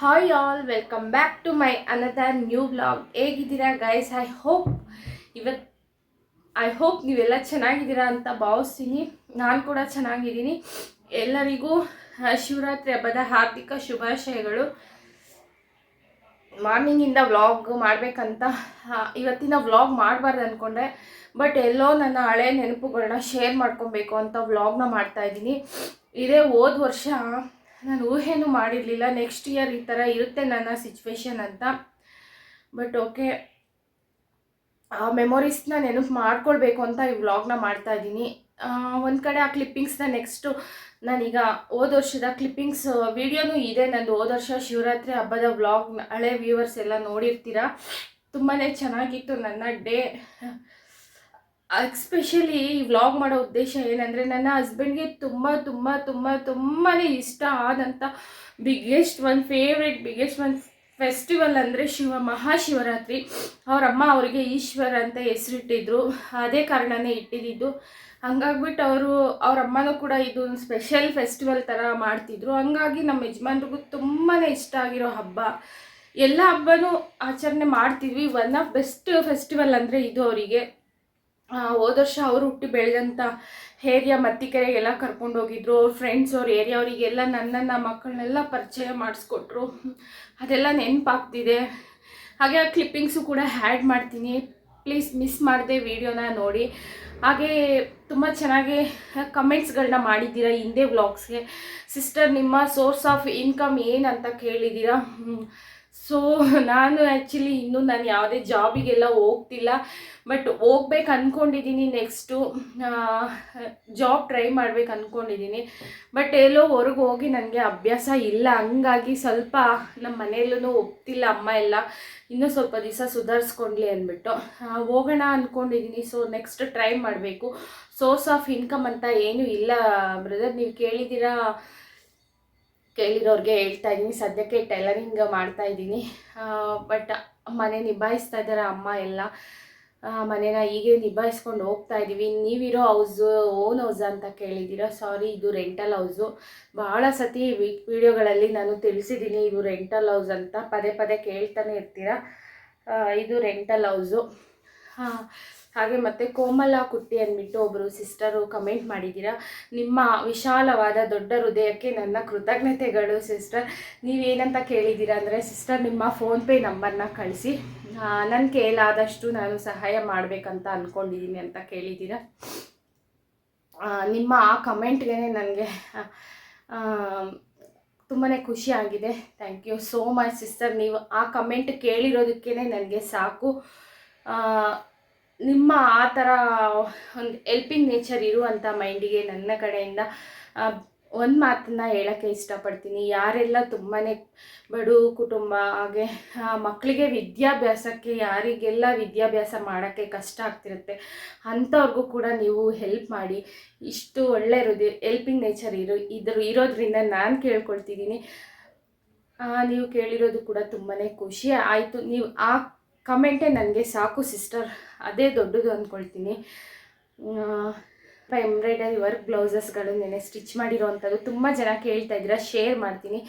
Hi all welcome back to my another new blog ಹೇಗಿದ್ದೀರಾ guys I hope ಇವತ್ತು I hope ನೀವೆಲ್ಲ ಚೆನ್ನಾಗಿದ್ದೀರಾ ಅಂತ ಭಾವಿಸ್ತೀನಿ. ನಾನು ಕೂಡ ಚೆನ್ನಾಗಿದ್ದೀನಿ. ಎಲ್ಲರಿಗೂ ಶಿವರಾತ್ರಿ ಹಬ್ಬದ ಹಾರ್ದಿಕ ಶುಭಾಶಯಗಳು. ಮಾರ್ನಿಂಗಿಂದ ವ್ಲಾಗ್ ಮಾಡಬೇಕಂತ ಇವತ್ತಿನ ವ್ಲಾಗ್ ಮಾಡಬಾರ್ದು ಅಂದ್ಕೊಂಡೆ ಬಟ್ ಎಲ್ಲೋ ನನ್ನ ಹಳೆ ನೆನಪುಗಳನ್ನ ಶೇರ್ ಮಾಡ್ಕೊಬೇಕು ಅಂತ ವ್ಲಾಗ್ನ ಮಾಡ್ತಾಯಿದ್ದೀನಿ ಇದೇ ಹೋದ ವರ್ಷ ನಾನು ಊಹೆನೂ ಮಾಡಿರಲಿಲ್ಲ. ನೆಕ್ಸ್ಟ್ ಇಯರ್ ಈ ಥರ ಇರುತ್ತೆ ನನ್ನ ಸಿಚುವೇಶನ್ ಅಂತ. ಬಟ್ ಓಕೆ ಆ ಮೆಮೊರೀಸ್ನ ನೆನಪು ಮಾಡ್ಕೊಳ್ಬೇಕು ಅಂತ ಈ ವ್ಲಾಗ್ನ ಮಾಡ್ತಾ ಇದ್ದೀನಿ. ಒಂದು ಕಡೆ ಆ ಕ್ಲಿಪ್ಪಿಂಗ್ಸ್ನ ನೆಕ್ಸ್ಟು ನಾನೀಗ ಹೋದ ವರ್ಷದ ಕ್ಲಿಪ್ಪಿಂಗ್ಸ್ ವೀಡಿಯೋನೂ ಇದೆ. ನಂದು ಹೋದ ವರ್ಷ ಶಿವರಾತ್ರಿ ಹಬ್ಬದ ವ್ಲಾಗ್ ಹಳೆ ವ್ಯೂವರ್ಸ್ ಎಲ್ಲ ನೋಡಿರ್ತೀರ? ತುಂಬಾ ಚೆನ್ನಾಗಿತ್ತು ನನ್ನ ಡೇ ಎಕ್ಸ್ಪೆಷಲಿ ಈ ವ್ಲಾಗ್ ಮಾಡೋ ಉದ್ದೇಶ ಏನಂದರೆ ನನ್ನ ಹಸ್ಬೆಂಡ್ಗೆ ತುಂಬ ತುಂಬ ತುಂಬ ತುಂಬಾ ಇಷ್ಟ ಆದಂಥ biggest one favourite biggest one festival ಅಂದರೆ ಶಿವ ಮಹಾಶಿವರಾತ್ರಿ. ಅವರಮ್ಮ ಅವರಿಗೆ ಈಶ್ವರ ಅಂತ ಹೆಸರಿಟ್ಟಿದ್ರು. ಅದೇ ಕಾರಣನೇ ಇಟ್ಟಿದ್ದು. ಹಂಗಾಗ್ಬಿಟ್ಟು ಅವರು, ಅವರಮ್ಮನೂ ಕೂಡ ಇದು ಒಂದು ಸ್ಪೆಷಲ್ ಫೆಸ್ಟಿವಲ್ ಥರ ಮಾಡ್ತಿದ್ರು. ಹಂಗಾಗಿ ನಮ್ಮ ಯಜಮಾನ್ರಿಗೂ ತುಂಬಾ ಇಷ್ಟ ಆಗಿರೋ ಹಬ್ಬ. ಎಲ್ಲ ಹಬ್ಬನೂ ಆಚರಣೆ ಮಾಡ್ತಿದ್ವಿ. ಒನ್ ಆಫ್ ಬೆಸ್ಟ್ ಫೆಸ್ಟಿವಲ್ ಅಂದರೆ ಇದು ಅವರಿಗೆ. ಹೋದ ವರ್ಷ ಅವರು ಹುಟ್ಟಿ ಬೆಳೆದಂಥ ಏರಿಯಾ ಮತ್ತಿಕೆರೆಗೆಲ್ಲ ಕರ್ಕೊಂಡು ಹೋಗಿದ್ರು. ಅವ್ರ ಫ್ರೆಂಡ್ಸ್ ಅವ್ರ ಏರಿಯಾ ಅವರಿಗೆಲ್ಲ ನನ್ನನ್ನು ಮಕ್ಕಳನ್ನೆಲ್ಲ ಪರಿಚಯ ಮಾಡಿಸ್ಕೊಟ್ರು. ಅದೆಲ್ಲ ನೆನಪಾಗ್ತಿದೆ. ಹಾಗೆ ಆ ಕ್ಲಿಪ್ಪಿಂಗ್ಸು ಕೂಡ ಆ್ಯಡ್ ಮಾಡ್ತೀನಿ. ಪ್ಲೀಸ್ ಮಿಸ್ ಮಾಡದೆ ವಿಡಿಯೋನ ನೋಡಿ. ಹಾಗೆ ತುಂಬ ಚೆನ್ನಾಗಿ ಕಮೆಂಟ್ಸ್ಗಳನ್ನ ಮಾಡಿದ್ದೀರಾ ಹಿಂದೆ ವ್ಲಾಗ್ಸ್ಗೆ ಸಿಸ್ಟರ್ ನಿಮ್ಮ ಸೋರ್ಸ್ ಆಫ್ ಇನ್ಕಮ್ ಏನಂತ ಕೇಳಿದ್ದೀರಾ? ಸೊ ನಾನು ಆ್ಯಕ್ಚುಲಿ ಇನ್ನೂ ನಾನು ಯಾವುದೇ ಜಾಬಿಗೆಲ್ಲ ಹೋಗ್ತಿಲ್ಲ. ಬಟ್ ಹೋಗ್ಬೇಕು ಅಂದ್ಕೊಂಡಿದ್ದೀನಿ ನೆಕ್ಸ್ಟು ಜಾಬ್ ಟ್ರೈ ಮಾಡ್ಬೇಕು ಅಂದ್ಕೊಂಡಿದ್ದೀನಿ ಬಟ್ ಎಲ್ಲೋ ಹೊರಗೆ ಹೋಗಿ ನನಗೆ ಅಭ್ಯಾಸ ಇಲ್ಲ. ಹಂಗಾಗಿ ಸ್ವಲ್ಪ ನಮ್ಮ ಮನೆಯಲ್ಲೂ ಒಪ್ತಿಲ್ಲ ಅಮ್ಮ ಎಲ್ಲ. ಇನ್ನೂ ಸ್ವಲ್ಪ ದಿವಸ ಸುಧಾರಿಸ್ಕೊಂಡ್ಲಿ ಅಂದ್ಬಿಟ್ಟು. ಹೋಗೋಣ ಅಂದ್ಕೊಂಡಿದ್ದೀನಿ ಸೊ ನೆಕ್ಸ್ಟ್ ಟ್ರೈ ಮಾಡಬೇಕು. ಸೋರ್ಸ್ ಆಫ್ ಇನ್ಕಮ್ ಅಂತ ಏನೂ ಇಲ್ಲ ಬ್ರದರ್ ನೀವು ಕೇಳಿದ್ದೀರಾ? ಕೇಳಿರೋರಿಗೆ ಹೇಳ್ತಾ ಇದ್ದೀನಿ. ಸದ್ಯಕ್ಕೆ ಟೈಲರಿಂಗ್ ಮಾಡ್ತಾ ಇದ್ದೀನಿ. ಬಟ್ ಮನೆ ನಿಭಾಯಿಸ್ತಾ ಇದ್ದಾರೆ ಅಮ್ಮ ಎಲ್ಲ. ಮನೆನ ಹೀಗೆ ನಿಭಾಯಿಸ್ಕೊಂಡು ಹೋಗ್ತಾ ಇದ್ದೀವಿ. ನೀವಿರೋ ಹೌಸು ಓನ್ ಹೌಸ್ ಅಂತ ಕೇಳಿದ್ದೀರಾ? ಸಾರಿ ಇದು ರೆಂಟಲ್ ಹೌಸು ಭಾಳ ಸತಿ ವಿಡಿಯೋಗಳಲ್ಲಿ ನಾನು ತಿಳಿಸಿದ್ದೀನಿ ಇದು ರೆಂಟಲ್ ಹೌಸ್ ಅಂತ. ಪದೇ ಪದೇ ಕೇಳ್ತಾನೆ ಇರ್ತೀರಾ? ಇದು ರೆಂಟಲ್ ಹೌಸು ಹಾಗೆ ಮತ್ತು ಕೋಮಲ ಕುಟ್ಟಿ ಅಂದ್ಬಿಟ್ಟು ಒಬ್ಬರು ಸಿಸ್ಟರು ಕಮೆಂಟ್ ಮಾಡಿದ್ದೀರಾ? ನಿಮ್ಮ ವಿಶಾಲವಾದ ದೊಡ್ಡ ಹೃದಯಕ್ಕೆ ನನ್ನ ಕೃತಜ್ಞತೆಗಳು ಸಿಸ್ಟರ್ ನೀವೇನಂತ ಕೇಳಿದ್ದೀರಾ ಅಂದರೆ ಸಿಸ್ಟರ್ ನಿಮ್ಮ ಫೋನ್ಪೇ ನಂಬರ್ನ ಕಳಿಸಿ. ನನ್ನ ಕೈಲಾದಷ್ಟು ನಾನು ಸಹಾಯ ಮಾಡಬೇಕಂತ ಅಂದ್ಕೊಂಡಿದ್ದೀನಿ ಅಂತ ಕೇಳಿದ್ದೀರಾ? ನಿಮ್ಮ ಆ ಕಮೆಂಟ್ಗೆ ನನಗೆ ತುಂಬಾ ಖುಷಿ ಆಗಿದೆ. Thank you so much sister ನೀವು ಆ ಕಮೆಂಟ್ ಕೇಳಿರೋದಕ್ಕೇ ನನಗೆ ಸಾಕು. ನಿಮ್ಮ ಆ ಥರ ಒಂದು ಎಲ್ಪಿಂಗ್ ನೇಚರ್ ಇರುವಂಥ ಮೈಂಡಿಗೆ ನನ್ನ ಕಡೆಯಿಂದ ಒಂದು ಮಾತನ್ನ ಹೇಳೋಕ್ಕೆ ಇಷ್ಟಪಡ್ತೀನಿ. ಯಾರೆಲ್ಲ ತುಂಬಾ ಬಡು ಕುಟುಂಬ ಹಾಗೆ ಮಕ್ಕಳಿಗೆ ವಿದ್ಯಾಭ್ಯಾಸಕ್ಕೆ, ಯಾರಿಗೆಲ್ಲ ವಿದ್ಯಾಭ್ಯಾಸ ಮಾಡೋಕ್ಕೆ ಕಷ್ಟ ಆಗ್ತಿರುತ್ತೆ, ಅಂಥವ್ರಿಗೂ ಕೂಡ ನೀವು ಹೆಲ್ಪ್ ಮಾಡಿ. ಇಷ್ಟು ಒಳ್ಳೆ ಹೃದಯ ಎಲ್ಪಿಂಗ್ ನೇಚರ್ ಇರೋ, ಇದ್ರ, ಇರೋದ್ರಿಂದ ನಾನು ಕೇಳ್ಕೊಳ್ತಿದ್ದೀನಿ. ನೀವು ಕೇಳಿರೋದು ಕೂಡ ತುಂಬಾ ಖುಷಿ. ಆಯಿತು, ನೀವು ಆ ಕಮೆಂಟೇ ನನಗೆ ಸಾಕು ಸಿಸ್ಟರ್. ಅದೇ ದೊಡ್ಡದು ಅಂದ್ಕೊಳ್ತೀನಿ ಎಂಬ್ರಾಯ್ಡರಿ ವರ್ಕ್ ಬ್ಲೌಸಸ್ಗಳು ನೆನೆ ಸ್ಟಿಚ್ ಮಾಡಿರೋವಂಥದ್ದು ತುಂಬ ಜನ ಕೇಳ್ತಾ ಇದ್ದೀರಾ ಶೇರ್ ಮಾಡ್ತೀನಿ.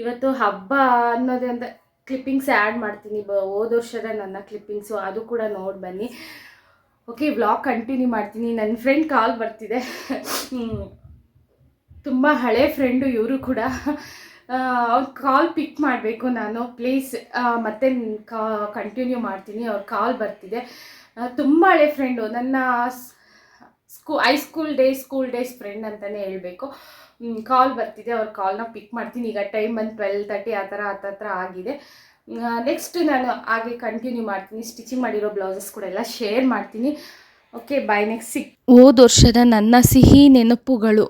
ಇವತ್ತು ಹಬ್ಬ ಅನ್ನೋದಂತ ಕ್ಲಿಪ್ಪಿಂಗ್ಸ್ ಆ್ಯಡ್ ಮಾಡ್ತೀನಿ. ಬ, ಹೋದ ವರ್ಷದ ನನ್ನ ಕ್ಲಿಪ್ಪಿಂಗ್ಸು ಅದು ಕೂಡ ನೋಡಿ ಬನ್ನಿ. ಓಕೆ ವ್ಲಾಗ್ ಕಂಟಿನ್ಯೂ ಮಾಡ್ತೀನಿ. ನನ್ನ ಫ್ರೆಂಡ್ ಕಾಲ್ ಬರ್ತಿದೆ. ತುಂಬ ಹಳೆ ಫ್ರೆಂಡು ಇವರು ಕೂಡ. ಅವ್ರ ಕಾಲ್ ಪಿಕ್ ಮಾಡಬೇಕು ನಾನು. ಪ್ಲೀಸ್ ಮತ್ತೆ ಕಾ ಕಂಟಿನ್ಯೂ ಮಾಡ್ತೀನಿ. ಅವ್ರ ಕಾಲ್ ಬರ್ತಿದೆ. ತುಂಬ ಹಳೆ ಫ್ರೆಂಡು ನನ್ನ ಸ್ಕೂ high school day school days friend ಅಂತಲೇ ಹೇಳಬೇಕು. ಕಾಲ್ ಬರ್ತಿದೆ. ಅವ್ರ ಕಾಲ್ನ ಪಿಕ್ ಮಾಡ್ತೀನಿ. ಈಗ ಟೈಮ್ ಬಂದು ಟ್ವೆಲ್ ತರ್ಟಿ ಆ ಥರ ಹತ್ತತ್ರ ಆಗಿದೆ. ನೆಕ್ಸ್ಟ್ ನಾನು ಹಾಗೆ ಕಂಟಿನ್ಯೂ ಮಾಡ್ತೀನಿ. ಸ್ಟಿಚಿಂಗ್ ಮಾಡಿರೋ ಬ್ಲೌಸಸ್ ಕೂಡ ಎಲ್ಲ ಶೇರ್ ಮಾಡ್ತೀನಿ. ಓಕೆ ಬಾಯ್ ನೆಕ್ಸ್ಟ್ ಸಿಕ್ ಹೋದ ವರ್ಷದ ನನ್ನ ಸಿಹಿ ನೆನಪುಗಳು.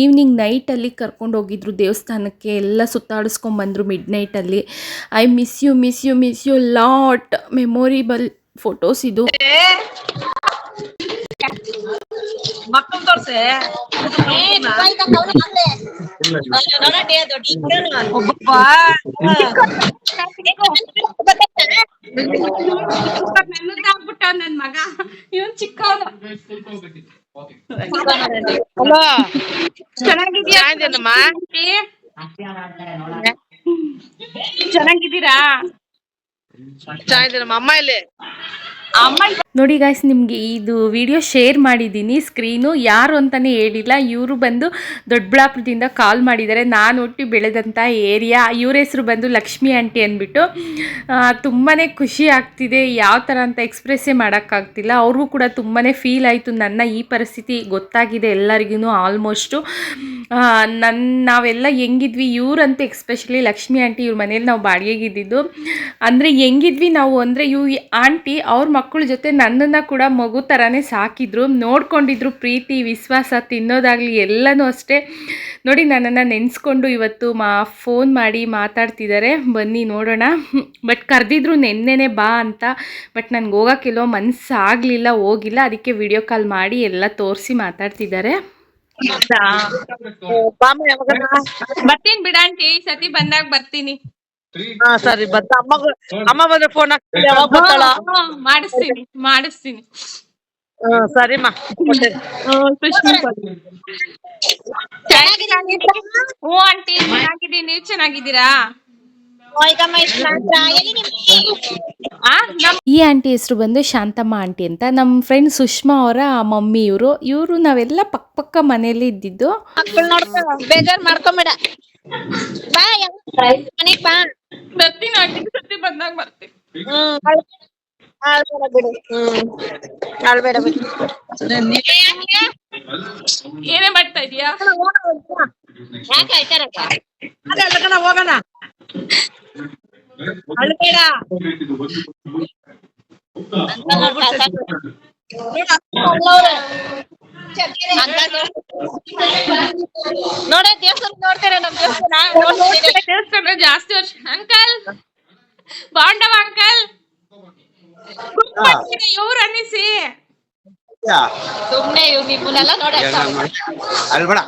ಈವ್ನಿಂಗ್ ನೈಟಲ್ಲಿ ಕರ್ಕೊಂಡು ಹೋಗಿದ್ರು ದೇವಸ್ಥಾನಕ್ಕೆ ಎಲ್ಲ ಸುತ್ತಾಡಿಸ್ಕೊಂಬಂದರು mid ನೈಟಲ್ಲಿ I miss you miss you miss you lot memorable photos ಇದು. ಮಕ್ಕಳು ತೋರ್ಸೆ? ಒಬ್ಬ ಆಗ್ಬಿಟ್ಟ ನನ್ ಮಗ ಇವನ್ ಚಿಕ್ಕವನು ಹಲೋ. ಚೆನ್ನಾಗಿದ್ಯಾ ಚೆನ್ನಾಗಿದ್ದೀನಮ್ಮ. ಚೆನ್ನಾಗಿದ್ದೀರಾ ಚೆನ್ನಾಗಿದ್ದೀನಮ್ಮ ಅಮ್ಮ ಇಲ್ಲಿ ಅಮ್ಮ ನೋಡಿ ಗಾಯ್ಸ್ ನಿಮಗೆ ಇದು ವಿಡಿಯೋ ಶೇರ್ ಮಾಡಿದ್ದೀನಿ. ಸ್ಕ್ರೀನು ಯಾರು ಅಂತಾನೆ ಹೇಳಿಲ್ಲ. ಇವರು ಬಂದು ದೊಡ್ಡಬಳ್ಳಾಪುರದಿಂದ ಕಾಲ್ ಮಾಡಿದ್ದಾರೆ. ನಾನು ಹುಟ್ಟಿ ಬೆಳೆದಂಥ ಏರಿಯಾ ಇವ್ರ ಹೆಸರು ಬಂದು ಲಕ್ಷ್ಮಿ ಆಂಟಿ ಅಂದ್ಬಿಟ್ಟು. ತುಂಬಾ ಖುಷಿ ಆಗ್ತಿದೆ. ಯಾವ ಥರ ಅಂತ ಎಕ್ಸ್ಪ್ರೆಸ್ಸೇ ಮಾಡೋಕ್ಕಾಗ್ತಿಲ್ಲ. ಅವ್ರಿಗೂ ಕೂಡ ತುಂಬಾ ಫೀಲ್ ಆಯಿತು. ನನ್ನ ಈ ಪರಿಸ್ಥಿತಿ ಗೊತ್ತಾಗಿದೆ ಎಲ್ಲರಿಗೂ ಆಲ್ಮೋಸ್ಟು ನನ್ನ ನಾವೆಲ್ಲ ಹೆಂಗಿದ್ವಿ, ಇವ್ರಂತೂ ಎಕ್ಸ್ಪೆಷಲಿ ಲಕ್ಷ್ಮಿ ಆಂಟಿ ಇವ್ರ ಮನೇಲಿ ನಾವು ಬಾಡಿಗೆಗಿದ್ದಿದ್ದು. ಅಂದರೆ ಹೆಂಗಿದ್ವಿ ನಾವು ಅಂದರೆ ಇವ್ ಆಂಟಿ ಅವ್ರ ಮಕ್ಕಳ ಜೊತೆ ನನ್ನನ್ನು ಕೂಡ ಮಗು ಥರನೇ ಸಾಕಿದ್ರು. ನೋಡ್ಕೊಂಡಿದ್ರು ಪ್ರೀತಿ, ವಿಶ್ವಾಸ, ತಿನ್ನೋದಾಗಲಿ ಎಲ್ಲನೂ ಅಷ್ಟೇ. ನೋಡಿ ನನ್ನನ್ನು ನೆನೆಸ್ಕೊಂಡು ಇವತ್ತು ಮಾ ಫೋನ್ ಮಾಡಿ ಮಾತಾಡ್ತಿದ್ದಾರೆ ಬನ್ನಿ ನೋಡೋಣ. ಬಟ್ ಕರೆದಿದ್ರು ನೆನ್ನೆನೆ ಬಾ ಅಂತ. ಬಟ್ ನನಗೆ ಹೋಗೋಕ್ಕೆಲ್ಲೋ ಮನಸ್ಸಾಗಲಿಲ್ಲ ಹೋಗಿಲ್ಲ. ಅದಕ್ಕೆ ವಿಡಿಯೋ ಕಾಲ್ ಮಾಡಿ ಎಲ್ಲ ತೋರಿಸಿ ಮಾತಾಡ್ತಿದ್ದಾರೆ ಬಿಡ ಬರ್ತೀನಿ ಬಿಡಾಂಟಿ ಈ ಸತಿ ಬಂದಾಗ ಬರ್ತೀನಿ. ಹಾ ಸರಿ ಬತ್ತ ಅಮ್ಮಗ ಅಮ್ಮ ಬಂದ್ರೆ ಫೋನ್ ಹಾಕ್ತೀನಿ ಯಾವಾಗ ಬರ್ತಾಳ? ಹ್ಮ್, ಮಾಡಿಸ್ತೀನಿ ಮಾಡಿಸ್ತೀನಿ. ಹ್ಮ್ ಸರಿಮ್ಮ ಕೊಡ್ತೇನೆ. ಹ್ಞೂ ಆಂಟಿ ಚೆನ್ನಾಗಿದ್ದೀನಿ. ನೀವ್ ಚೆನ್ನಾಗಿದ್ದೀರಾ? ಈ ಆಂಟಿ ಹೆಸರು ಬಂದು ಶಾಂತಮ್ಮ ಆಂಟಿ ಅಂತ. ನಮ್ಮ ಫ್ರೆಂಡ್ ಸುಷ್ಮಾ ಅವರ ಮಮ್ಮಿ ಇವರು. ಇವರು ನಾವೆಲ್ಲ ಪಕ್ಕ ಪಕ್ಕ ಮನೆಯಲ್ಲಿ ಇದ್ದಿದ್ದು. ಬೇಜಾರ್ ಮಾಡ್ಕೊಂಬೇಡ. ಬಾ ಮನೆಗ್ ಬಾ. ಬರ್ತೀನಿ ಬಂದಾಗ ಬರ್ತೀನಿ ಏನೇ ಮಾಡ್ತಾ ಇದೀಯಾ ಯಾಕೆ ಅಳ್ತಾರಕ್ಕ ಅದೇ ಅಲ್ಲ ಕಣ ಹೋಗೋಣ ಅಳ್ಬೇಡ ನೋಡ ದೇವಸ್ಥಾನ ನೋಡ್ತಾರೆ ನಮ್ ದೇವಸ್ಥಾನ ನೋಡ್ತಿದ್ದೀರಿ. ದೇವಸ್ಥಾನ ಜಾಸ್ತಿ ವರ್ಷ ಅಂಕಲ್ ಬಾಂಡವ ಅಂಕಲ್ ಇವ್ರು ಅನ್ನಿಸಿ. ಸುಮ್ನೆ ಇವ್ ನಿಮ್ಮನ್ನೆಲ್ಲ ನೋಡ ಅಲ್ಬೇಡ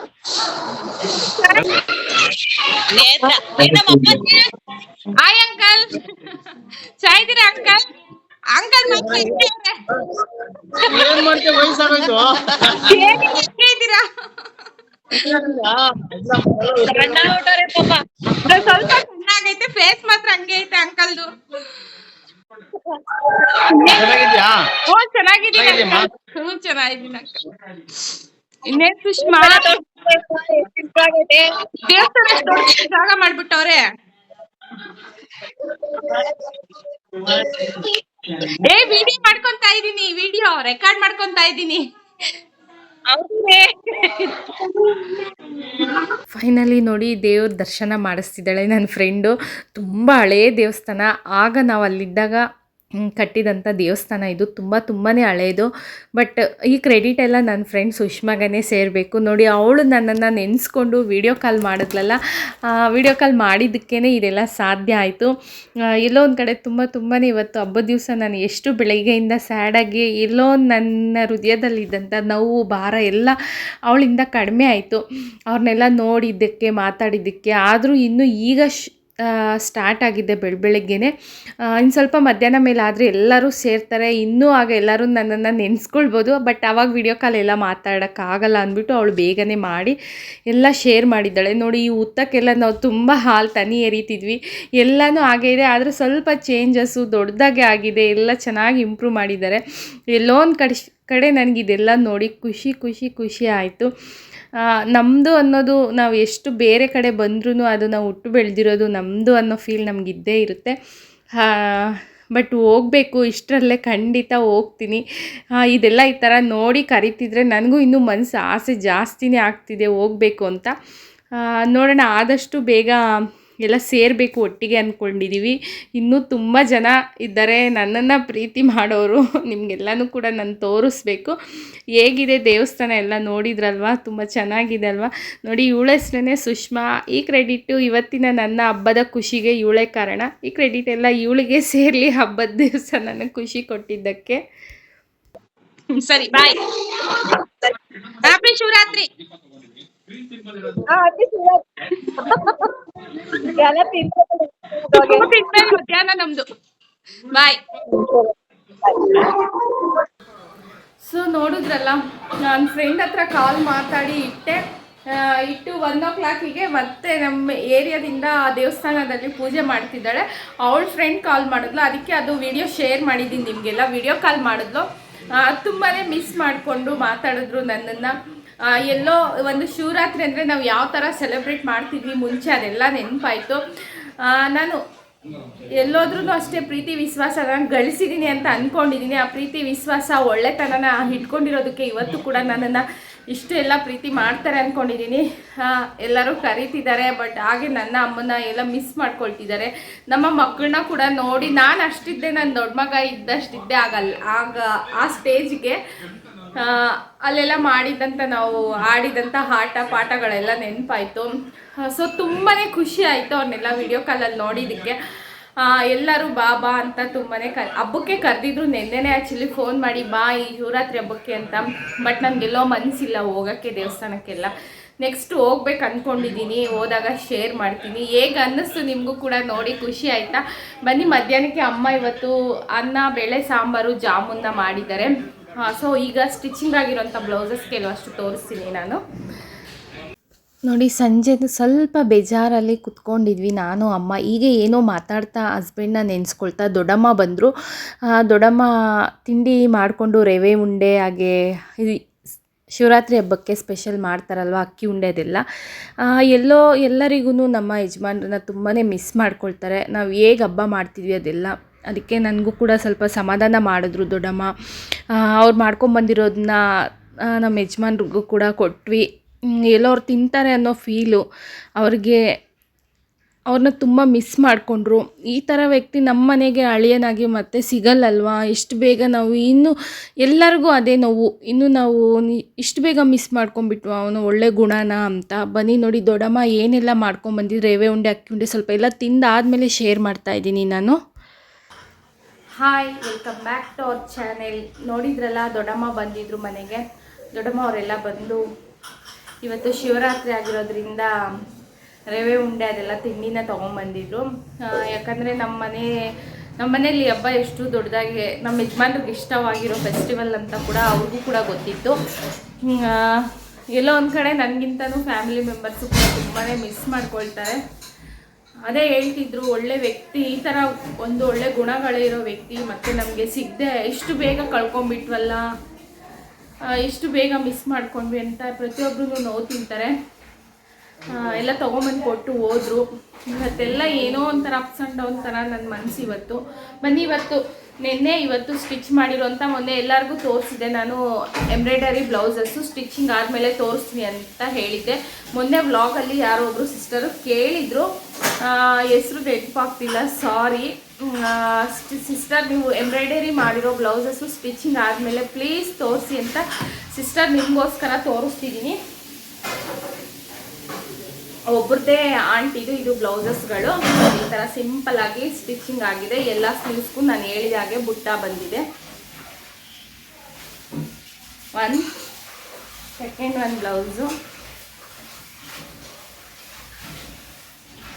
ಹಾಯ್ ಅಂಕಲ್. ಚೆನ್ನಾಗಿದ್ದೀರಾ ಅಂಕಲ್. ಅಂಕಲ್. ಏನ್ ಮಾಡ್ತೀಯ ವಯಸ್ಸಾಗೋಯ್ತು? ಹೇಗೆ ಇಲ್ಲೇ ಇದ್ದೀರಾ? ಸಣ್ಣ ಪಾಪ. ಅದು ಸ್ವಲ್ಪ ಚೆನ್ನಾಗೈತೆ ಫೇಸ್ ಮಾತ್ರ ಹಂಗೆ ಐತೆ ಅಂಕಲ್ದು. ಚೆನ್ನಾಗಿದ್ಯಾ ಹ್ಞೂ ಚೆನ್ನಾಗಿದ್ದೀನಿ ಚೆನ್ನಾಗಿದ್ಯಮ್ಮ? uncle. ಹ್ಞೂ ಚೆನ್ನಾಗಿದ್ದೀನಿ ಅಂಕಲ್ ಇನ್ನೇನ್ ಸುಷ್ಮಾ. ದೇವಸ್ಥಾನ ಎಷ್ಟ್ ದೊಡ್ಡ ಜಾಗ ಮಾಡ್ಬಿಟ್ಟವ್ರೆ ಏ ವಿಡಿಯೋ ಮಾಡ್ಕೊಂತಾ ಇದೀನಿ ವಿಡಿಯೋ ರೆಕಾರ್ಡ್ ಮಾಡ್ಕೊಂತಾ ಇದೀನಿ? ಫೈನಲಿ ನೋಡಿ ದೇವ್ರ ದರ್ಶನ ಮಾಡಿಸ್ತಿದ್ದಾಳೆ ನನ್ನ ಫ್ರೆಂಡು. ತುಂಬ ಹಳೆಯ ದೇವಸ್ಥಾನ. ಆಗ ನಾವು ಅಲ್ಲಿದ್ದಾಗ ಕಟ್ಟಿದಂಥ ದೇವಸ್ಥಾನ ಇದು. ತುಂಬ ತುಂಬಾ ಹಳೆಯದು ಬಟ್ ಈ ಕ್ರೆಡಿಟ್ ಎಲ್ಲ ನನ್ನ ಫ್ರೆಂಡ್ ಸುಷ್ಮಾಗನೇ ಸೇರಬೇಕು. ನೋಡಿ, ಅವಳು ನನ್ನನ್ನು ನೆನೆಸ್ಕೊಂಡು ವಿಡಿಯೋ ಕಾಲ್ ಮಾಡಿದ್ಲಲ್ಲ ವಿಡಿಯೋ ಕಾಲ್ ಮಾಡಿದ್ದಕ್ಕೇ ಇದೆಲ್ಲ ಸಾಧ್ಯ ಆಯಿತು. ಎಲ್ಲೋ ಒಂದು ಕಡೆ ತುಂಬ ತುಂಬಾ ಇವತ್ತು ಹಬ್ಬದ ದಿವಸ ನಾನು ಎಷ್ಟು ಬೆಳಗ್ಗೆಯಿಂದ ಸ್ಯಾಡಾಗಿ ಎಲ್ಲೋ ನನ್ನ ಹೃದಯದಲ್ಲಿದ್ದಂಥ ನೋವು, ಭಾರ ಎಲ್ಲ ಅವಳಿಂದ ಕಡಿಮೆ ಆಯಿತು. ಅವ್ರನ್ನೆಲ್ಲ ನೋಡಿದ್ದಕ್ಕೆ, ಮಾತಾಡಿದ್ದಕ್ಕೆ. ಆದರೂ ಇನ್ನೂ ಈಗ ಸ್ಟಾರ್ಟ್ ಆಗಿದೆ ಬೆಳ, ಬೆಳಗ್ಗೆನೆ. ಇನ್ನು ಸ್ವಲ್ಪ ಮಧ್ಯಾಹ್ನ ಮೇಲೆ ಆದರೆ ಎಲ್ಲರೂ ಸೇರ್ತಾರೆ. ಇನ್ನೂ ಆಗ ಎಲ್ಲರೂ ನನ್ನನ್ನು ನೆನೆಸ್ಕೊಳ್ಬೋದು. ಬಟ್ ಆವಾಗ ವಿಡಿಯೋ ಕಾಲ್ ಎಲ್ಲ ಮಾತಾಡೋಕ್ಕಾಗಲ್ಲ ಅಂದ್ಬಿಟ್ಟು ಅವಳು ಬೇಗನೆ ಮಾಡಿ ಎಲ್ಲ ಶೇರ್ ಮಾಡಿದ್ದಾಳೆ. ನೋಡಿ, ಈ ಉತ್ತಕ್ಕೆಲ್ಲ ನಾವು ತುಂಬ ಹಾಲು ತನಿ ಎರಿತಿದ್ವಿ. ಎಲ್ಲನೂ ಹಾಗೇ ಇದೆ. ಆದರೆ ಸ್ವಲ್ಪ ಚೇಂಜಸ್ಸು ದೊಡ್ಡದಾಗೆ ಆಗಿದೆ. ಎಲ್ಲ ಚೆನ್ನಾಗಿ ಇಂಪ್ರೂವ್ ಮಾಡಿದ್ದಾರೆ. ಎಲ್ಲೋ ಒಂದು ಕಡೆ ಕಡೆ ನನಗಿದೆಲ್ಲ ನೋಡಿ ಖುಷಿ ಖುಷಿ ಖುಷಿ ಆಯಿತು. ನಮ್ಮದು ಅನ್ನೋದು ನಾವು ಎಷ್ಟು ಬೇರೆ ಕಡೆ ಬಂದ್ರೂ ಅದು ನಾವು ಹುಟ್ಟು ಬೆಳೆದಿರೋದು ನಮ್ಮದು ಅನ್ನೋ ಫೀಲ್ ನಮಗಿದ್ದೇ ಇರುತ್ತೆ. ಬಟ್ ಹೋಗಬೇಕು, ಇಷ್ಟರಲ್ಲೇ ಖಂಡಿತ ಹೋಗ್ತೀನಿ. ಇದೆಲ್ಲ ಈ ಥರ ನೋಡಿ ಕರಿತಿದ್ರೆ ನನಗೂ ಇನ್ನೂ ಮನಸ್ಸು ಆಸೆ ಜಾಸ್ತಿನೇ ಆಗ್ತಿದೆ ಹೋಗಬೇಕು ಅಂತ. ನೋಡೋಣ, ಆದಷ್ಟು ಬೇಗ ಎಲ್ಲ ಸೇರಬೇಕು ಒಟ್ಟಿಗೆ ಅಂದ್ಕೊಂಡಿದ್ದೀವಿ ಇನ್ನೂ ತುಂಬ ಜನ ಇದ್ದಾರೆ. ನನ್ನನ್ನು ಪ್ರೀತಿ ಮಾಡೋರು ನಿಮಗೆಲ್ಲನೂ ಕೂಡ ನಾನು ತೋರಿಸ್ಬೇಕು. ಹೇಗಿದೆ ದೇವಸ್ಥಾನ ಎಲ್ಲ ನೋಡಿದ್ರಲ್ವಾ? ತುಂಬ ಚೆನ್ನಾಗಿದೆ ಅಲ್ವಾ? ನೋಡಿ, ಇವಳ ಸುಷ್ಮಾ. ಈ ಕ್ರೆಡಿಟು ಇವತ್ತಿನ ನನ್ನ ಹಬ್ಬದ ಖುಷಿಗೆ ಇವಳೇ ಕಾರಣ. ಈ ಕ್ರೆಡಿಟ್ ಎಲ್ಲ ಇವಳಿಗೆ ಸೇರಲಿ ಹಬ್ಬದ ದಿವಸ ನನಗೆ ಖುಷಿ ಕೊಟ್ಟಿದ್ದಕ್ಕೆ. ಸರಿ ಬಾಯ್ ಹ್ಯಾಪಿ ಶಿವರಾತ್ರಿ. ಮಧ್ಯಾಹ್ನ ನಮ್ದು. ಬಾಯ್ ಸೊ ನೋಡಿದ್ರಲ್ಲ ನನ್ನ ಫ್ರೆಂಡ್ ಹತ್ರ ಕಾಲ್ ಮಾತಾಡಿ ಇಟ್ಟೆ. ಆ, ಇಟ್ಟು ಒನ್ ಓ ಕ್ಲಾಕಿಗೆ ಮತ್ತೆ ನಮ್ಮ ಏರಿಯಾದಿಂದ ಆ ದೇವಸ್ಥಾನದಲ್ಲಿ ಪೂಜೆ ಮಾಡ್ತಿದ್ದಾಳೆ. ಅವಳ ಫ್ರೆಂಡ್ ಕಾಲ್ ಮಾಡಿದ್ಲು. ಅದಕ್ಕೆ ಅದು ವಿಡಿಯೋ ಶೇರ್ ಮಾಡಿದ್ದೀನಿ ನಿಮಗೆಲ್ಲ. ವಿಡಿಯೋ ಕಾಲ್ ಮಾಡಿದ್ಲು. ತುಂಬಾ ಮಿಸ್ ಮಾಡಿಕೊಂಡು ಮಾತಾಡಿದ್ರು ನನ್ನನ್ನು. ಎಲ್ಲೋ ಒಂದು ಶಿವರಾತ್ರಿ ಅಂದರೆ ನಾವು ಯಾವ ಥರ ಸೆಲೆಬ್ರೇಟ್ ಮಾಡ್ತಿದ್ವಿ ಮುಂಚೆ ಅದೆಲ್ಲ ನೆನಪಾಯಿತು. ನಾನು ಎಲ್ಲೋದ್ರೂ ಅಷ್ಟೇ ಪ್ರೀತಿ ವಿಶ್ವಾಸನ ಗಳಿಸಿದ್ದೀನಿ ಅಂತ ಅಂದ್ಕೊಂಡಿದ್ದೀನಿ ಆ ಪ್ರೀತಿ ವಿಶ್ವಾಸ ಒಳ್ಳೆತನನ ಇಟ್ಕೊಂಡಿರೋದಕ್ಕೆ ಇವತ್ತು ಕೂಡ ನನ್ನನ್ನು ಇಷ್ಟು ಎಲ್ಲ ಪ್ರೀತಿ ಮಾಡ್ತಾರೆ ಅಂದ್ಕೊಂಡಿದ್ದೀನಿ ಎಲ್ಲರೂ ಕರೀತಿದ್ದಾರೆ, ಬಟ್ ಹಾಗೆ ನನ್ನ ಅಮ್ಮನ ಎಲ್ಲ ಮಿಸ್ ಮಾಡ್ಕೊಳ್ತಿದ್ದಾರೆ. ನಮ್ಮ ಮಕ್ಕಳನ್ನ ಕೂಡ ನೋಡಿ ನಾನು ಅಷ್ಟಿದ್ದೆ ನನ್ನ ದೊಡ್ಡ ಮಗ ಇದ್ದಷ್ಟಿದ್ದೆ ಆಗಲ್ಲ ಆಗ ಆ ಸ್ಟೇಜ್ಗೆ ಅಲ್ಲೆಲ್ಲ ಮಾಡಿದಂಥ ನಾವು ಆಡಿದಂಥ ಆಟ ಪಾಠಗಳೆಲ್ಲ ನೆನಪಾಯಿತು. ಸೊ ತುಂಬಾ ಖುಷಿ ಆಯಿತು ಅವ್ರನ್ನೆಲ್ಲ ವಿಡಿಯೋ ಕಾಲಲ್ಲಿ ನೋಡಿದ್ದಕ್ಕೆ ಎಲ್ಲರೂ ಬಾ ಬಾ ಅಂತ ತುಂಬಾ ಕ, ಹಬ್ಬಕ್ಕೆ ಕರೆದಿದ್ರು ನಿನ್ನೆನೇ ಆ್ಯಕ್ಚುಲಿ ಫೋನ್ ಮಾಡಿ, ಬಾ ಈ ಶಿವರಾತ್ರಿ ಹಬ್ಬಕ್ಕೆ ಅಂತ. ಬಟ್ ನನಗೆಲ್ಲೋ ಮನಸ್ಸಿಲ್ಲ ಹೋಗೋಕ್ಕೆ ದೇವಸ್ಥಾನಕ್ಕೆಲ್ಲ. ನೆಕ್ಸ್ಟ್ ಹೋಗ್ಬೇಕು ಅಂದ್ಕೊಂಡಿದ್ದೀನಿ ಹೋದಾಗ ಶೇರ್ ಮಾಡ್ತೀನಿ. ಹೇಗೆ ಅನ್ನಿಸ್ತು ನಿಮಗೂ ಕೂಡ ನೋಡಿ, ಖುಷಿ ಆಯಿತಾ? ಬನ್ನಿ ಮಧ್ಯಾಹ್ನಕ್ಕೆ ಅಮ್ಮ ಇವತ್ತು ಅನ್ನ, ಬೇಳೆ, ಸಾಂಬಾರು, ಜಾಮೂನ್ನ ಮಾಡಿದ್ದಾರೆ. ಸೊ ಈಗ ಸ್ಟಿಚಿಂಗ್ ಆಗಿರೋಂಥ ಬ್ಲೌಸಸ್ ಕೆಲವಷ್ಟು ತೋರಿಸ್ತೀನಿ ನಾನು. ನೋಡಿ ಸಂಜೆ ಸ್ವಲ್ಪ ಬೇಜಾರಲ್ಲಿ ಕುತ್ಕೊಂಡಿದ್ವಿ ನಾನು ಅಮ್ಮ. ಹೀಗೆ ಏನೋ ಮಾತಾಡ್ತಾ ಹಸ್ಬೆಂಡ್ನ ನೆನೆಸ್ಕೊಳ್ತಾ ದೊಡ್ಡಮ್ಮ ಬಂದರು. ದೊಡ್ಡಮ್ಮ ತಿಂಡಿ ಮಾಡಿಕೊಂಡು ರವೆ ಉಂಡೆ ಹಾಗೆ ಶಿವರಾತ್ರಿ ಹಬ್ಬಕ್ಕೆ ಸ್ಪೆಷಲ್ ಮಾಡ್ತಾರಲ್ವ ಅಕ್ಕಿ ಉಂಡೆ ಅದೆಲ್ಲ. ಆ, ಎಲ್ಲೋ ಎಲ್ಲರಿಗೂ ನಮ್ಮ ಯಜಮಾನ್ರನ್ನ ತುಂಬಾ ಮಿಸ್ ಮಾಡ್ಕೊಳ್ತಾರೆ. ನಾವು ಹೇಗೆ ಹಬ್ಬ ಮಾಡ್ತಿದ್ವಿ ಅದೆಲ್ಲ. ಅದಕ್ಕೆ ನನಗೂ ಕೂಡ ಸ್ವಲ್ಪ ಸಮಾಧಾನ ಮಾಡಿದ್ರು ದೊಡ್ಡಮ್ಮ. ಅವ್ರು ಮಾಡ್ಕೊಂಬಂದಿರೋದನ್ನ ನಮ್ಮ ಯಜಮಾನ್ರಿಗೂ ಕೂಡ ಕೊಟ್ವಿ. ಎಲ್ಲೋ ಅವ್ರು ತಿಂತಾರೆ ಅನ್ನೋ ಫೀಲು. ಅವ್ರಿಗೆ, ಅವ್ರನ್ನ ತುಂಬ ಮಿಸ್ ಮಾಡಿಕೊಂಡ್ರು. ಈ ಥರ ವ್ಯಕ್ತಿ ನಮ್ಮ ಮನೆಗೆ ಅಳಿಯನಾಗಿ ಮತ್ತೆ ಸಿಗಲ್ಲಲ್ವಾ? ಇಷ್ಟು ಬೇಗ ನಾವು ಇನ್ನೂ ಎಲ್ಲರಿಗೂ ಅದೇ ನೋವು. ಇನ್ನು ನಾವು ಇಷ್ಟು ಬೇಗ ಮಿಸ್ ಮಾಡ್ಕೊಂಡ್ಬಿಟ್ವು ಅವನು ಒಳ್ಳೆ ಗುಣನ ಅಂತ. ಬನ್ನಿ ನೋಡಿ ದೊಡ್ಡಮ್ಮ ಏನೆಲ್ಲ ಮಾಡ್ಕೊಂಬಂದಿದ್ದು ರೇವೆ ಉಂಡೆ, ಅಕ್ಕಿ ಉಂಡೆ ಸ್ವಲ್ಪ ಎಲ್ಲ ತಿಂದಾದಮೇಲೆ ಶೇರ್ ಮಾಡ್ತಾ ಇದ್ದೀನಿ ನಾನು. Hi welcome back to our channel ನೋಡಿದ್ರಲ್ಲ, ದೊಡ್ಡಮ್ಮ ಬಂದಿದ್ರು ಮನೆಗೆ. ದೊಡ್ಡಮ್ಮ ಅವರೆಲ್ಲ ಬಂದು ಇವತ್ತು ಶಿವರಾತ್ರಿ ಆಗಿರೋದ್ರಿಂದ ರವೆ ಉಂಡೆ ಅದೆಲ್ಲ ತಿಂಡಿನ ತೊಗೊಂಬಂದಿದ್ರು. ಯಾಕಂದರೆ ನಮ್ಮ ಮನೆ, ನಮ್ಮ ಮನೆಯಲ್ಲಿ ಹಬ್ಬ ಎಷ್ಟು ದೊಡ್ಡದಾಗಿ, ನಮ್ಮ ಯಜಮಾನ್ರಿಗೆ ಇಷ್ಟವಾಗಿರೋ ಫೆಸ್ಟಿವಲ್ ಅಂತ ಕೂಡ ಅವ್ರಿಗೂ ಕೂಡ ಗೊತ್ತಿತ್ತು. ಎಲ್ಲೋ ಒಂದು ಕಡೆ ನನಗಿಂತನೂ ಫ್ಯಾಮಿಲಿ ಮೆಂಬರ್ಸು ಕೂಡ ತುಂಬಾ ಮಿಸ್ ಮಾಡ್ಕೊಳ್ತಾರೆ. ಅದೇ ಹೇಳ್ತಿದ್ರು ಒಳ್ಳೆ ವ್ಯಕ್ತಿ ಈ ಥರ ಒಂದು ಒಳ್ಳೆ ಗುಣಗಳಿರೋ ವ್ಯಕ್ತಿ ಮತ್ತೆ ನಮಗೆ ಸಿಗದೆ ಇಷ್ಟು ಬೇಗ ಕಳ್ಕೊಂಡ್ಬಿಟ್ವಲ್ಲ ಆ, ಇಷ್ಟು ಬೇಗ ಮಿಸ್ ಮಾಡ್ಕೊಂಡ್ವಿ ಅಂತ ಪ್ರತಿಯೊಬ್ಬರು ನೋವು ತಿಂತಾರೆ. ಎಲ್ಲ ತೊಗೊಂಬಂದು ಕೊಟ್ಟು ಹೋದ್ರು. ಇವತ್ತೆಲ್ಲ ಏನೋ ಒಂಥರ ಅಪ್ಸ್ ಆ್ಯಂಡ್ ಡೌನ್ ಥರ ನನ್ನ ಮನಸ್ಸು ಇವತ್ತು. ಬನ್ನಿ ಇವತ್ತು ನಿನ್ನೆ ಇವತ್ತು ಸ್ಟಿಚ್ ಮಾಡಿರೋಂಥ ಮೊನ್ನೆ ಎಲ್ಲರಿಗೂ ತೋರಿಸಿದೆ ನಾನು ಎಂಬ್ರಾಯ್ಡರಿ ಬ್ಲೌಸಸ್ಸು ಸ್ಟಿಚಿಂಗ್ ಆದಮೇಲೆ ತೋರಿಸ್ತೀನಿ ಅಂತ ಹೇಳಿದ್ದೆ. ಮೊನ್ನೆ ವ್ಲಾಗಲ್ಲಿ ಯಾರೋ ಒಬ್ಬರು ಸಿಸ್ಟರು ಕೇಳಿದರು ಹೆಸರು ನೆನಪಾಗ್ತಿಲ್ಲ ಸಾರಿ ಸಿಸ್ಟರ್ ನೀವು ಎಂಬ್ರಾಯ್ಡರಿ ಮಾಡಿರೋ ಬ್ಲೌಸಸ್ಸು ಸ್ಟಿಚಿಂಗ್ ಆದಮೇಲೆ ಪ್ಲೀಸ್ ತೋರಿಸಿ ಅಂತ ಸಿಸ್ಟರ್ ನಿಮಗೋಸ್ಕರ ತೋರಿಸ್ತಿದ್ದೀನಿ. ಒಬ್ರದ್ದೇ ಆಂಟಿದು ಇದು ಬ್ಲೌಸಸ್ಗಳು. ಈ ಥರ ಸಿಂಪಲ್ ಆಗಿ ಸ್ಟಿಚಿಂಗ್ ಆಗಿದೆ. ಎಲ್ಲ ಸ್ಲೀವ್ಸ್ಗೂ ನಾನು ಹೇಳಿದ ಹಾಗೆ ಬುಟ್ಟ ಬಂದಿದೆ. ಒನ್ ಸೆಕೆಂಡ್ ಒನ್ ಬ್ಲೌಸು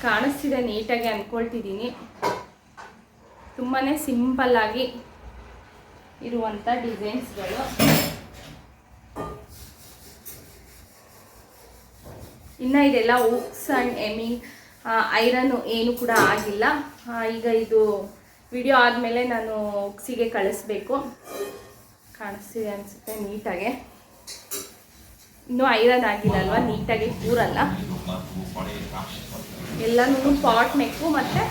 ಕಾಣಿಸ್ತಿದೆ ನೀಟಾಗಿ ಅಂದ್ಕೊಳ್ತಿದ್ದೀನಿ. ತುಂಬಾ ಸಿಂಪಲ್ ಆಗಿ ಇರುವಂಥ ಡಿಸೈನ್ಸ್ಗಳು. ಇನ್ನು ಇದೆಲ್ಲ ಉಕ್ಸ್ ಆ್ಯಂಡ್ ಎಮಿ ಐರನ್ನು ಏನು ಕೂಡ ಆಗಿಲ್ಲ. ಈಗ ಇದು ವಿಡಿಯೋ ಆದಮೇಲೆ ನಾನು ಉಕ್ಸಿಗೆ ಕಳಿಸ್ಬೇಕು. ಕಾಣಿಸ್ತಿದೆ ಅನಿಸುತ್ತೆ ನೀಟಾಗೆ. ಇನ್ನೂ ಐರನ್ ಆಗಿಲ್ಲ ಅಲ್ವಾ? ನೀಟಾಗಿ ಕೂರಲ್ಲ. ಎಲ್ಲನೂ ಪಾಟ್ ನೆಕ್ಕು ಮತ್ತು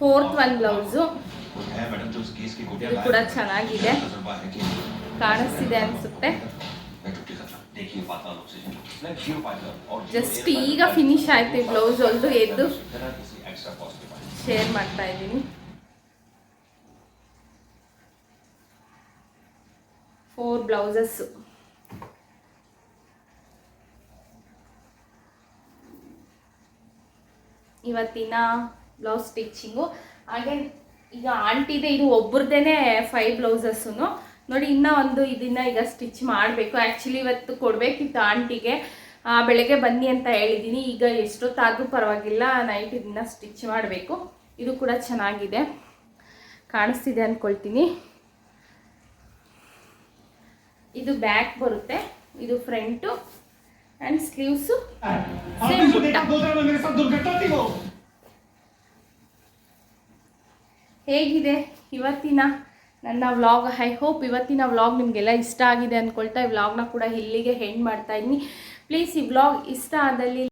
ಫೋರ್ತ್ ಒನ್ ಬ್ಲೌಸು ಇದು ಕೂಡ ಚೆನ್ನಾಗಿದೆ. ಕಾಣಿಸ್ತಿದೆ ಅನ್ಸುತ್ತೆ. ಜಸ್ಟ್ ಈಗ ಫಿನಿಶ್ ಆಯ್ತು ಈ ಬ್ಲೌಸ್ ಒಂದು ಎದ್ದು ಶೇರ್ ಮಾಡ್ತಾ ಇದ್ದೀನಿ. ಫೋರ್ ಬ್ಲೌಸಸ್ ಇವತ್ತಿನ ಬ್ಲೌಸ್ ಸ್ಟಿಚಿಂಗು ಹಾಗೆ ಈಗ ಆಂಟಿದೆ, ಇದು ಒಬ್ರದ್ದೇನೆ ಫೈವ್ ಬ್ಲೌಸಸ್ಸು ನೋಡಿ ಇನ್ನ ಒಂದು ಇದನ್ನ ಈಗ ಸ್ಟಿಚ್ ಮಾಡಬೇಕು. ಆ್ಯಕ್ಚುಲಿ ಇವತ್ತು ಕೊಡ್ಬೇಕಿತ್ತು ಆಂಟಿಗೆ ಆ, ಬೆಳಗ್ಗೆ ಬನ್ನಿ ಅಂತ ಹೇಳಿದ್ದೀನಿ ಈಗ ಎಷ್ಟೊತ್ತಾದ್ರೂ ಪರವಾಗಿಲ್ಲ. ನೈಟ್ ಇದನ್ನ ಸ್ಟಿಚ್ ಮಾಡಬೇಕು. ಇದು ಕೂಡ ಚೆನ್ನಾಗಿದೆ. ಕಾಣಿಸ್ತಿದೆ ಅನ್ಕೊಳ್ತೀನಿ. ಇದು ಬ್ಯಾಕ್ ಬರುತ್ತೆ. ಇದು ಫ್ರಂಟು ಆ್ಯಂಡ್ ಸ್ಲೀವ್ಸು ಹೇಗಿದೆ ಇವತ್ತಿನ ನನ್ನ ವ್ಲಾಗ್ ಐ ಹೋಪ್ ಇವತ್ತಿನ ವ್ಲಾಗ್ ನಿಮಗೆಲ್ಲ ಇಷ್ಟ ಆಗಿದೆ ಅಂದ್ಕೊಳ್ತಾ ಈ ವ್ಲಾಗ್ನ ಕೂಡ ಇಲ್ಲಿಗೆ ಹೆಂಡ್ ಮಾಡ್ತಾ ಇದ್ದೀನಿ. ಪ್ಲೀಸ್ ಈ ವ್ಲಾಗ್ ಇಷ್ಟ ಆದಲ್ಲಿ